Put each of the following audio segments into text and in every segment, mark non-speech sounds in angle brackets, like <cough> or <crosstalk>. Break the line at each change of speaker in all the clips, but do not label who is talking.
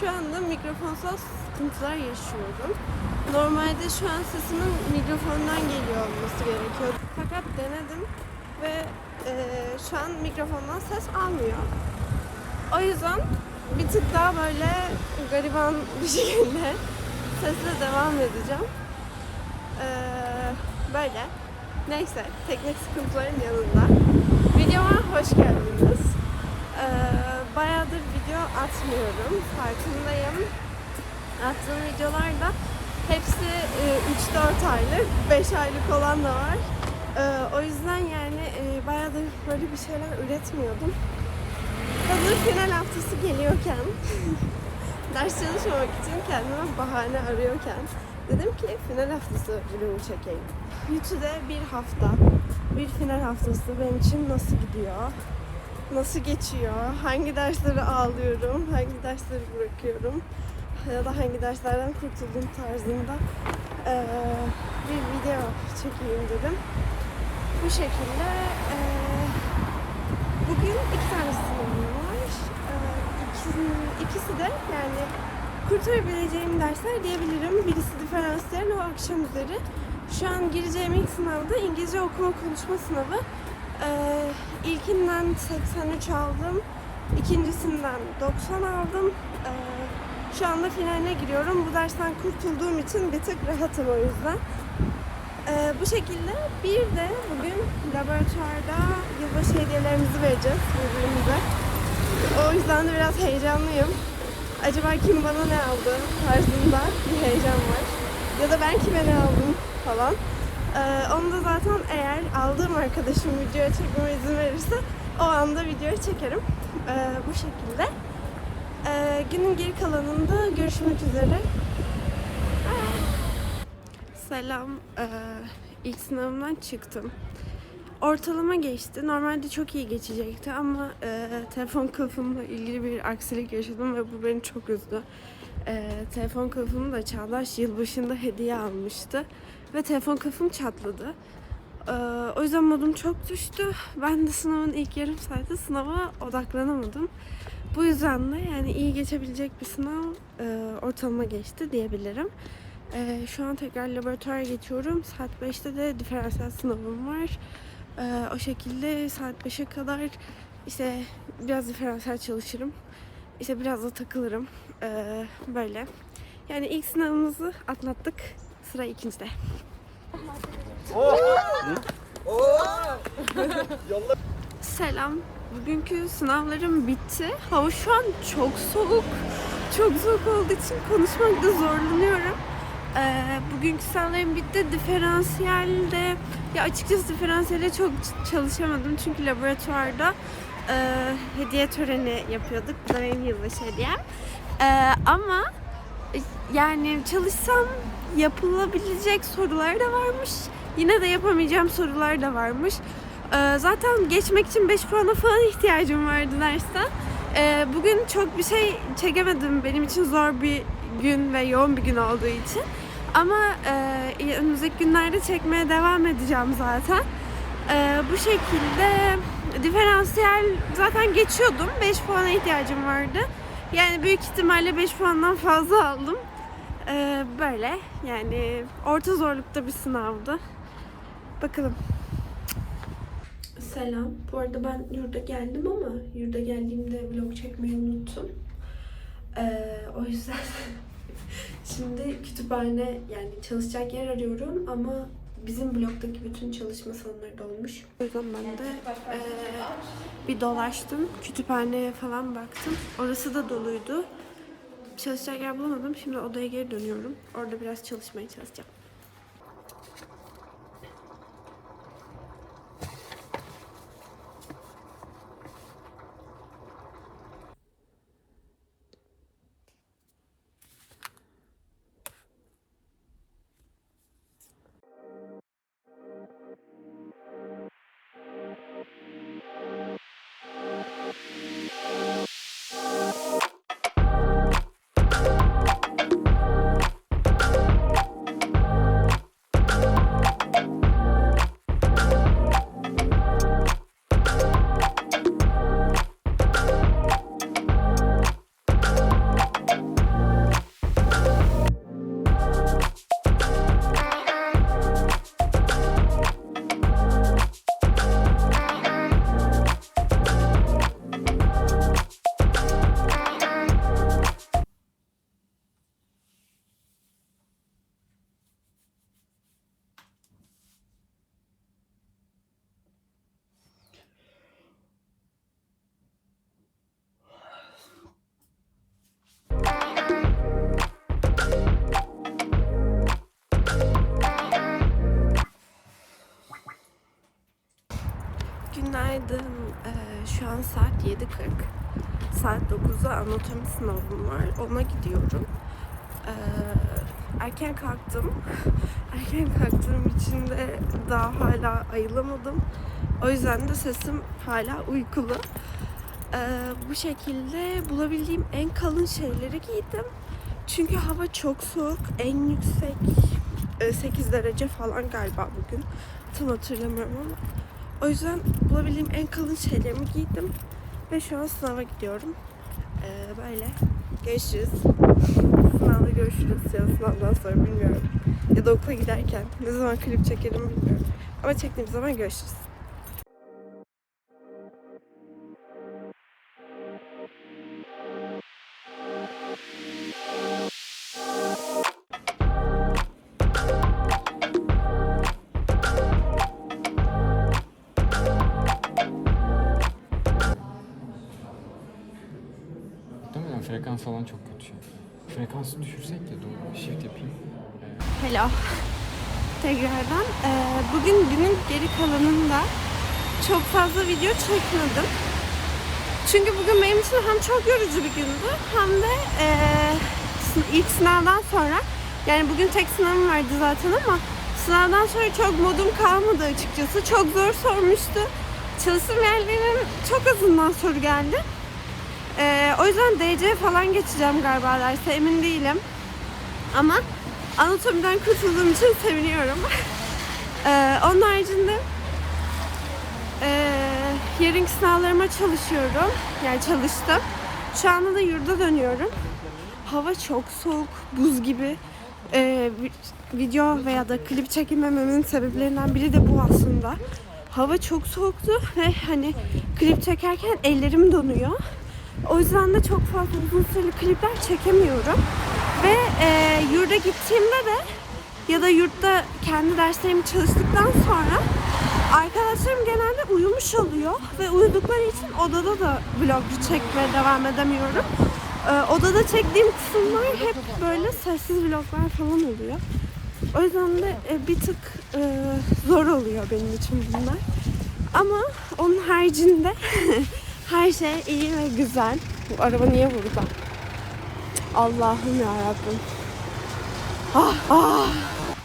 şu anda mikrofonsal sıkıntılar yaşıyorum. Normalde şu an sesimin mikrofondan geliyor olması gerekiyor. Fakat denedim ve e, şu an mikrofondan ses almıyor. O yüzden bir tık daha böyle gariban <laughs> bir şekilde sesle devam edeceğim. Ee, böyle. Neyse, teknik sıkıntıların yanında. Videoma hoş geldiniz. Ee, bayağıdır video atmıyorum, farkındayım. Attığım videolar da hepsi e, 3-4 aylık, 5 aylık olan da var. Ee, o yüzden yani e, bayağıdır böyle bir şeyler üretmiyordum. Hazır final haftası geliyorken, <laughs> ders çalışmamak için kendime bahane arıyorken dedim ki final haftası vlogu çekeyim. YouTube'da bir hafta, bir final haftası benim için nasıl gidiyor? Nasıl geçiyor? Hangi dersleri ağlıyorum? Hangi dersleri bırakıyorum? Ya da hangi derslerden kurtuldum tarzında eee, bir video çekeyim dedim. Bu şekilde eee, bugün iki tane sınavım var. Eee, ikisi, ikisi de yani kurtarabileceğim dersler diyebilirim. Birisi diferansiyel o akşam üzeri. Şu an gireceğim ilk sınavda İngilizce okuma konuşma sınavı. Ee, ilkinden 83 aldım. İkincisinden 90 aldım. Ee, şu anda finaline giriyorum. Bu dersten kurtulduğum için bir tık rahatım o yüzden. Ee, bu şekilde bir de bugün laboratuvarda yılbaşı hediyelerimizi vereceğiz birbirimize. O yüzden de biraz heyecanlıyım. Acaba kim bana ne aldı tarzında bir heyecan var. Ya da ben kime ne aldım falan. Ee, onu da zaten eğer aldığım arkadaşım videoya çekmeme izin verirse o anda videoyu çekerim. Ee, bu şekilde. Ee, günün geri kalanında görüşmek üzere. Selam. Ee, ilk sınavımdan çıktım. Ortalama geçti. Normalde çok iyi geçecekti ama e, telefon kılıfımla ilgili bir aksilik yaşadım ve bu beni çok üzdü. E, telefon kılıfımı da Çağdaş yılbaşında hediye almıştı ve telefon kılıfım çatladı. E, o yüzden modum çok düştü. Ben de sınavın ilk yarım saati sınava odaklanamadım. Bu yüzden de yani iyi geçebilecek bir sınav e, ortalama geçti diyebilirim. E, şu an tekrar laboratuvara geçiyorum. Saat 5'te de diferansiyel sınavım var. Ee, o şekilde saat 5'e kadar işte biraz diferansiyel çalışırım. İşte biraz da takılırım. Ee, böyle. Yani ilk sınavımızı atlattık. Sıra ikincide. Selam. Bugünkü sınavlarım bitti. Hava şu an çok soğuk. Çok soğuk olduğu için konuşmakta zorlanıyorum. Ee, bugünkü sınavlarım bitti. Diferansiyelde ya açıkçası diferansiyelde çok çalışamadım çünkü laboratuvarda e, hediye töreni yapıyorduk. Bu da benim yılbaşı hediyem. Ee, ama e, yani çalışsam yapılabilecek sorular da varmış. Yine de yapamayacağım sorular da varmış. Ee, zaten geçmek için 5 puana falan ihtiyacım vardı dersten. Ee, bugün çok bir şey çekemedim. Benim için zor bir gün ve yoğun bir gün olduğu için. Ama e, önümüzdeki günlerde çekmeye devam edeceğim zaten. E, bu şekilde diferansiyel zaten geçiyordum. 5 puana ihtiyacım vardı. Yani büyük ihtimalle 5 puandan fazla aldım. E, böyle yani orta zorlukta bir sınavdı. Bakalım. Selam. Bu arada ben yurda geldim ama yurda geldiğimde vlog çekmeyi unuttum. E, o yüzden <laughs> Şimdi kütüphane yani çalışacak yer arıyorum ama bizim bloktaki bütün çalışma salonları dolmuş. O yüzden ben de eee, bir dolaştım. Kütüphaneye falan baktım. Orası da doluydu. Çalışacak yer bulamadım. Şimdi odaya geri dönüyorum. Orada biraz çalışmaya çalışacağım. Günaydın. Ee, şu an saat 7.40. Saat 9'da anatomi sınavım var. Ona gidiyorum. Ee, erken kalktım. <laughs> erken kalktığım için de daha hala ayılamadım. O yüzden de sesim hala uykulu. Ee, bu şekilde bulabildiğim en kalın şeyleri giydim. Çünkü hava çok soğuk. En yüksek e, 8 derece falan galiba bugün. Tam hatırlamıyorum ama. O yüzden bulabildiğim en kalın şeylerimi giydim. Ve şu an sınava gidiyorum. Ee, böyle. Görüşürüz. Sınavda görüşürüz ya da sınavdan sonra bilmiyorum. Ya da okula giderken. Ne zaman klip çekerim bilmiyorum. Ama çektiğim zaman görüşürüz.
Frekans falan çok kötü. Frekansı düşürsek ya doğru. Shift yapayım.
Hello. Tekrardan. Ee, bugün günün geri kalanında çok fazla video çekmedim. Çünkü bugün benim için hem çok yorucu bir gündü hem de sı- ilk sınavdan sonra yani bugün tek sınavım vardı zaten ama sınavdan sonra çok modum kalmadı açıkçası. Çok zor sormuştu. Çalıştığım yerlerin çok azından soru geldi. Ee, o yüzden DC falan geçeceğim galiba derse emin değilim. Ama anatomiden kurtulduğum için seviniyorum. <laughs> ee, onun haricinde ee, yarınki sınavlarıma çalışıyorum. Yani çalıştım. Şu anda da yurda dönüyorum. Hava çok soğuk, buz gibi. Ee, vi- video veya da klip çekemememin sebeplerinden biri de bu aslında. Hava çok soğuktu ve hani klip çekerken ellerim donuyor. O yüzden de çok fazla uzun süreli klipler çekemiyorum. Ve e, yurda gittiğimde de ya da yurtta kendi derslerimi çalıştıktan sonra arkadaşlarım genelde uyumuş oluyor ve uyudukları için odada da vlog çekmeye devam edemiyorum. E, odada çektiğim kısımlar hep böyle sessiz vloglar falan oluyor. O yüzden de e, bir tık e, zor oluyor benim için bunlar. Ama onun haricinde <laughs> her şey iyi ve güzel. Bu araba niye burada? Allah'ım ya Rabbim. Ah, ah.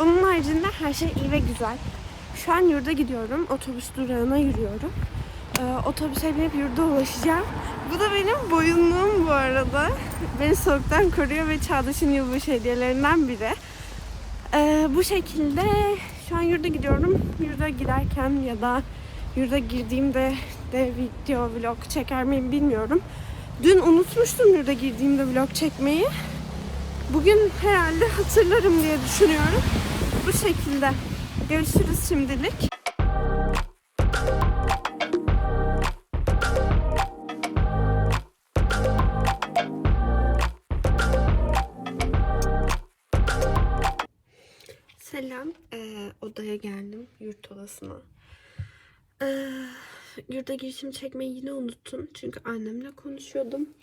Onun haricinde her şey iyi ve güzel. Şu an yurda gidiyorum. Otobüs durağına yürüyorum. Ee, otobüse binip yurda ulaşacağım. Bu da benim boyunluğum bu arada. Beni soğuktan koruyor ve Çağdaş'ın yılbaşı hediyelerinden biri. Ee, bu şekilde şu an yurda gidiyorum. Yurda giderken ya da yurda girdiğimde de video vlog çeker miyim bilmiyorum. Dün unutmuştum yurda girdiğimde vlog çekmeyi. Bugün herhalde hatırlarım diye düşünüyorum. Bu şekilde. Görüşürüz şimdilik. Selam. Ee, odaya geldim. Yurt odasına. Ee, yurda girişim çekmeyi yine unuttum. Çünkü annemle konuşuyordum.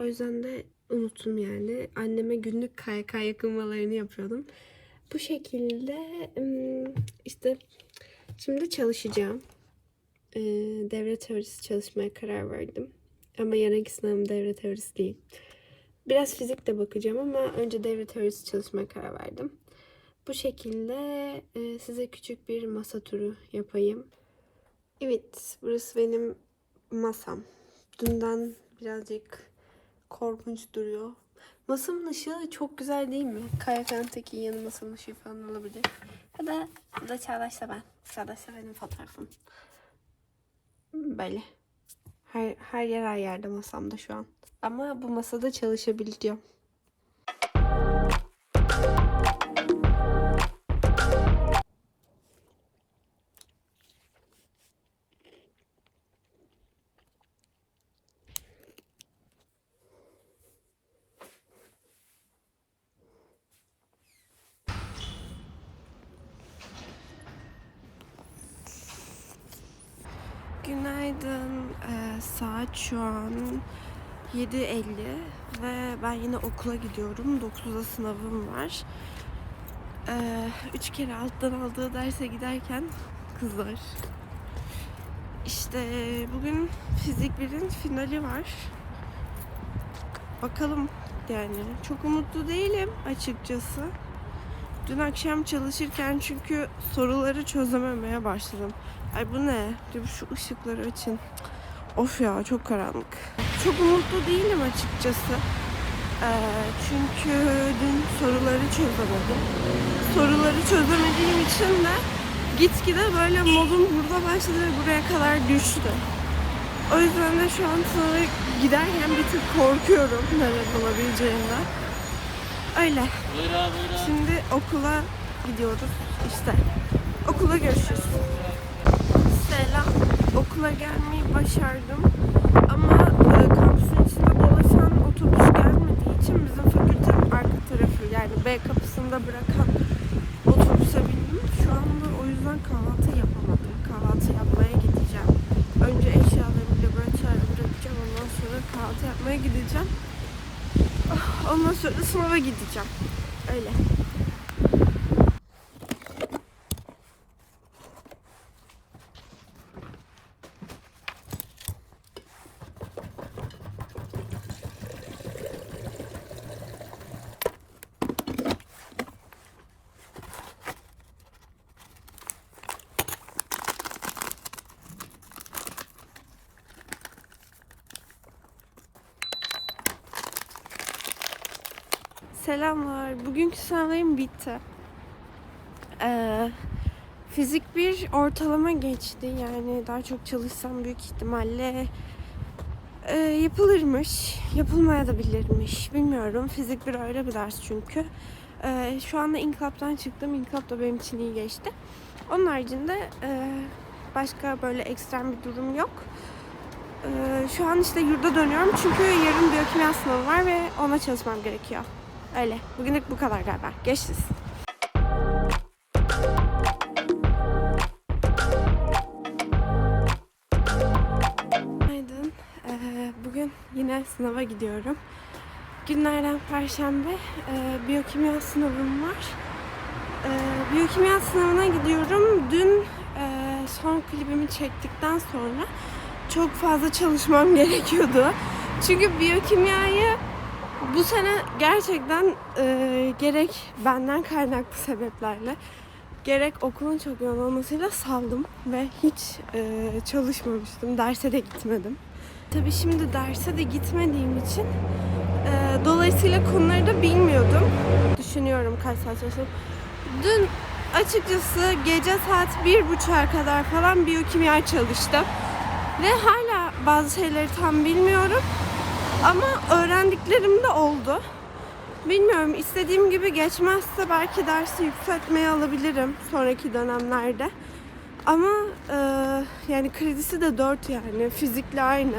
O yüzden de unuttum yani. Anneme günlük KYK yakınmalarını yapıyordum. Bu şekilde işte şimdi çalışacağım. Ee, devre teorisi çalışmaya karar verdim. Ama yarınki sınavım devre teorisi değil. Biraz fizik de bakacağım ama önce devre teorisi çalışmaya karar verdim. Bu şekilde e, size küçük bir masa turu yapayım. Evet, burası benim masam. Dünden birazcık korkunç duruyor. Masamın ışığı çok güzel değil mi? Kayakant'taki yeni masanın ışığı falan olabilir. Ya da, ya da Çağdaş'la ben. Çağdaş'la benim fotoğrafım. Böyle. Her, her yer her yerde masamda şu an. Ama bu masada çalışabiliyorum. Günaydın. Ee, saat şu an 7.50 ve ben yine okula gidiyorum. 9'da sınavım var. Ee, üç kere alttan aldığı derse giderken kızlar İşte bugün fizik 1'in finali var. Bakalım yani. Çok umutlu değilim açıkçası. Dün akşam çalışırken çünkü soruları çözememeye başladım. Ay bu ne? Dur şu ışıkları açın. Of ya çok karanlık. Çok umutlu değilim açıkçası. Ee, çünkü dün soruları çözemedim. Soruları çözemediğim için de gitgide böyle modum burada başladı ve buraya kadar düştü. O yüzden de şu an sınava giderken bir tık korkuyorum neler olabileceğinden. Öyle. Şimdi okula gidiyoruz işte. Okula görüşürüz. Selam. Okula gelmeyi başardım. Ama e, kampüsün içinde dolaşan otobüs gelmediği için bizim fakültenin arka tarafı yani B kapısında bırakan otobüse bindim. Şu anda o yüzden kahvaltı yapamadım. Kahvaltı yapmaya gideceğim. Önce eşyalarımı laboratuvara bırakacağım. Ondan sonra kahvaltı yapmaya gideceğim. Ah, Ondan sonra da sınava gideceğim. Öyle. Selamlar. Bugünkü sınavlarım bitti. Ee, fizik bir ortalama geçti. Yani daha çok çalışsam büyük ihtimalle e, yapılırmış. Yapılmaya da bilirmiş. Bilmiyorum. Fizik bir öyle bir ders çünkü. Ee, şu anda inkılaptan çıktım. İnkılap da benim için iyi geçti. Onun haricinde e, başka böyle ekstrem bir durum yok. Ee, şu an işte yurda dönüyorum çünkü yarın biyokimya sınavı var ve ona çalışmam gerekiyor. Öyle. Bugünlük bu kadar galiba. Geçsiz. Günaydın. Ee, bugün yine sınava gidiyorum. Günlerden Perşembe ee, biyokimya sınavım var. Ee, biyokimya sınavına gidiyorum. Dün ee, son klibimi çektikten sonra çok fazla çalışmam <laughs> gerekiyordu. Çünkü biyokimyayı bu sene gerçekten e, gerek benden kaynaklı sebeplerle gerek okulun çok yoğun olmasıyla saldım ve hiç e, çalışmamıştım. Derse de gitmedim. Tabii şimdi derse de gitmediğim için e, dolayısıyla konuları da bilmiyordum. Düşünüyorum kaç saat çalıştım. Dün açıkçası gece saat bir buçuğa kadar falan biyokimya çalıştım. Ve hala bazı şeyleri tam bilmiyorum. Ama öğrendiklerim de oldu. Bilmiyorum istediğim gibi geçmezse belki dersi yükseltmeye alabilirim sonraki dönemlerde. Ama e, yani kredisi de 4 yani fizikle aynı.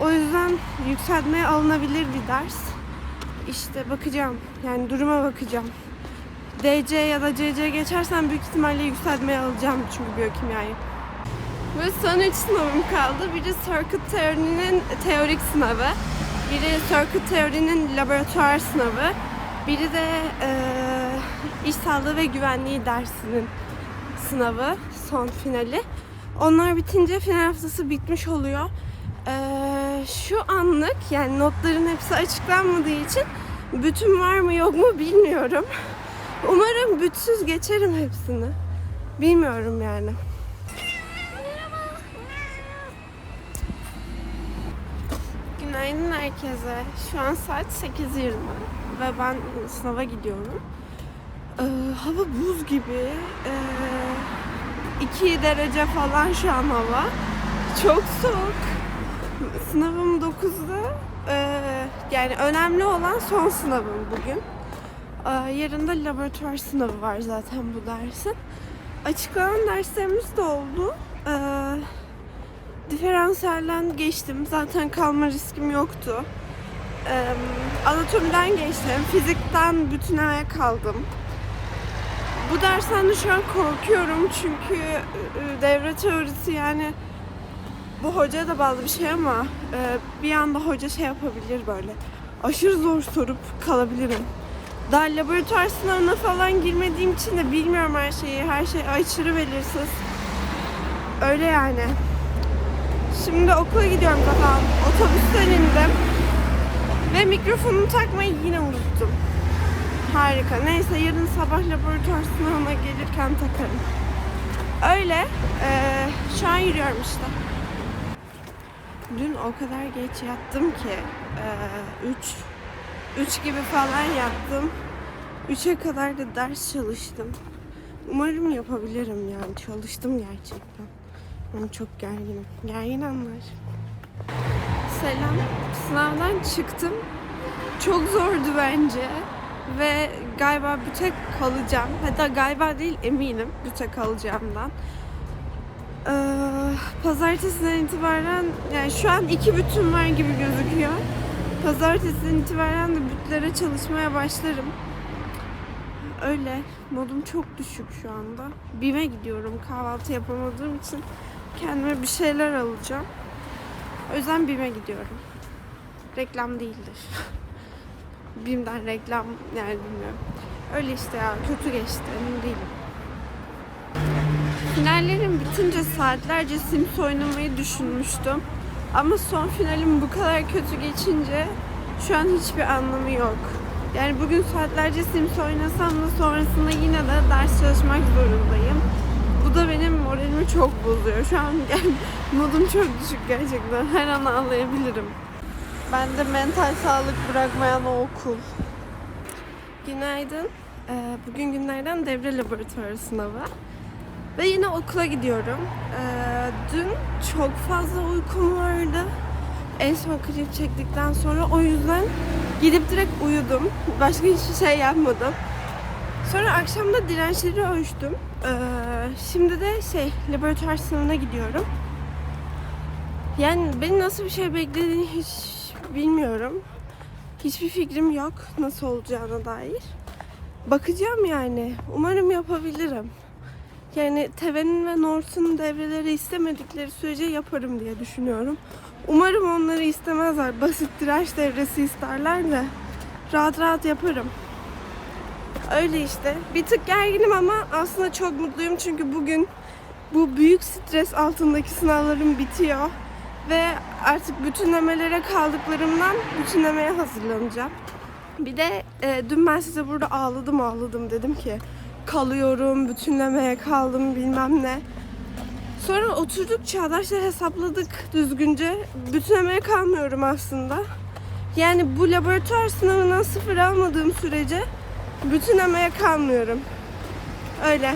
O yüzden yükseltmeye alınabilir bir ders. İşte bakacağım yani duruma bakacağım. DC ya da CC geçersem büyük ihtimalle yükseltmeye alacağım çünkü biyokimyayı. Ve son üç sınavım kaldı. Biri circuit teorinin teorik sınavı. Biri circuit teorinin laboratuvar sınavı. Biri de e, iş sağlığı ve güvenliği dersinin sınavı, son finali. Onlar bitince final haftası bitmiş oluyor. E, şu anlık yani notların hepsi açıklanmadığı için bütün var mı yok mu bilmiyorum. Umarım bütsüz geçerim hepsini. Bilmiyorum yani. Günaydın herkese. Şu an saat 8.20 ve ben sınava gidiyorum. Ee, hava buz gibi. Ee, 2 derece falan şu an hava. Çok soğuk. Sınavım 9'da. Ee, yani önemli olan son sınavım bugün. Ee, yarın da laboratuvar sınavı var zaten bu dersin. Açıklanan derslerimiz de oldu. Ee, diferansiyelden geçtim. Zaten kalma riskim yoktu. Ee, anatomiden geçtim. Fizikten bütünlemeye kaldım. Bu dersten de şu an korkuyorum çünkü e, devre teorisi yani bu hocaya da bağlı bir şey ama e, bir anda hoca şey yapabilir böyle. Aşırı zor sorup kalabilirim. Daha laboratuvar sınavına falan girmediğim için de bilmiyorum her şeyi. Her şey aşırı belirsiz. Öyle yani. Şimdi okula gidiyorum zaten. Otobüsten indim. Ve mikrofonumu takmayı yine unuttum. Harika. Neyse yarın sabah laboratuvar sınavına gelirken takarım. Öyle. eee, şu an yürüyorum işte. Dün o kadar geç yattım ki 3 3 gibi falan yattım. 3'e kadar da ders çalıştım. Umarım yapabilirim yani. Çalıştım gerçekten. Ama çok gerginim. Gergin anlar. Selam. Sınavdan çıktım. Çok zordu bence. Ve galiba büte kalacağım. Hatta galiba değil eminim büte kalacağımdan. Ee, pazartesiden itibaren yani şu an iki bütün var gibi gözüküyor. Pazartesiden itibaren de bütlere çalışmaya başlarım. Öyle. Modum çok düşük şu anda. BİM'e gidiyorum kahvaltı yapamadığım için. Kendime bir şeyler alacağım. O yüzden BİM'e gidiyorum. Reklam değildir. <laughs> BİM'den reklam yani bilmiyorum. Öyle işte ya kötü geçti emin değilim. Finallerim bitince saatlerce Sims oynamayı düşünmüştüm. Ama son finalim bu kadar kötü geçince şu an hiçbir anlamı yok. Yani bugün saatlerce Sims oynasam da sonrasında yine de ders çalışmak zorundayım. Bu da benim moralimi çok bozuyor. Şu an modum çok düşük gerçekten. Her an ağlayabilirim. Ben de mental sağlık bırakmayan o okul. Günaydın. Ee, Bugün günlerden devre laboratuvarı sınavı. Ve yine okula gidiyorum. Ee, dün çok fazla uykum vardı. En son klip çektikten sonra o yüzden gidip direkt uyudum. Başka hiçbir şey yapmadım. Sonra akşam da dirençleri ölçtüm. Ee, şimdi de şey laboratuvar sınavına gidiyorum. Yani beni nasıl bir şey beklediğini hiç bilmiyorum. Hiçbir fikrim yok nasıl olacağına dair. Bakacağım yani. Umarım yapabilirim. Yani Teven'in ve North'un devreleri istemedikleri sürece yaparım diye düşünüyorum. Umarım onları istemezler. Basit direnç devresi isterler de rahat rahat yaparım. Öyle işte. Bir tık gerginim ama aslında çok mutluyum çünkü bugün bu büyük stres altındaki sınavlarım bitiyor. Ve artık bütünlemelere kaldıklarımdan bütünlemeye hazırlanacağım. Bir de e, dün ben size burada ağladım ağladım dedim ki kalıyorum, bütünlemeye kaldım bilmem ne. Sonra oturduk Çağdaş'la hesapladık düzgünce. Bütünlemeye kalmıyorum aslında. Yani bu laboratuvar sınavından sıfır almadığım sürece bütünlemeye kalmıyorum. Öyle.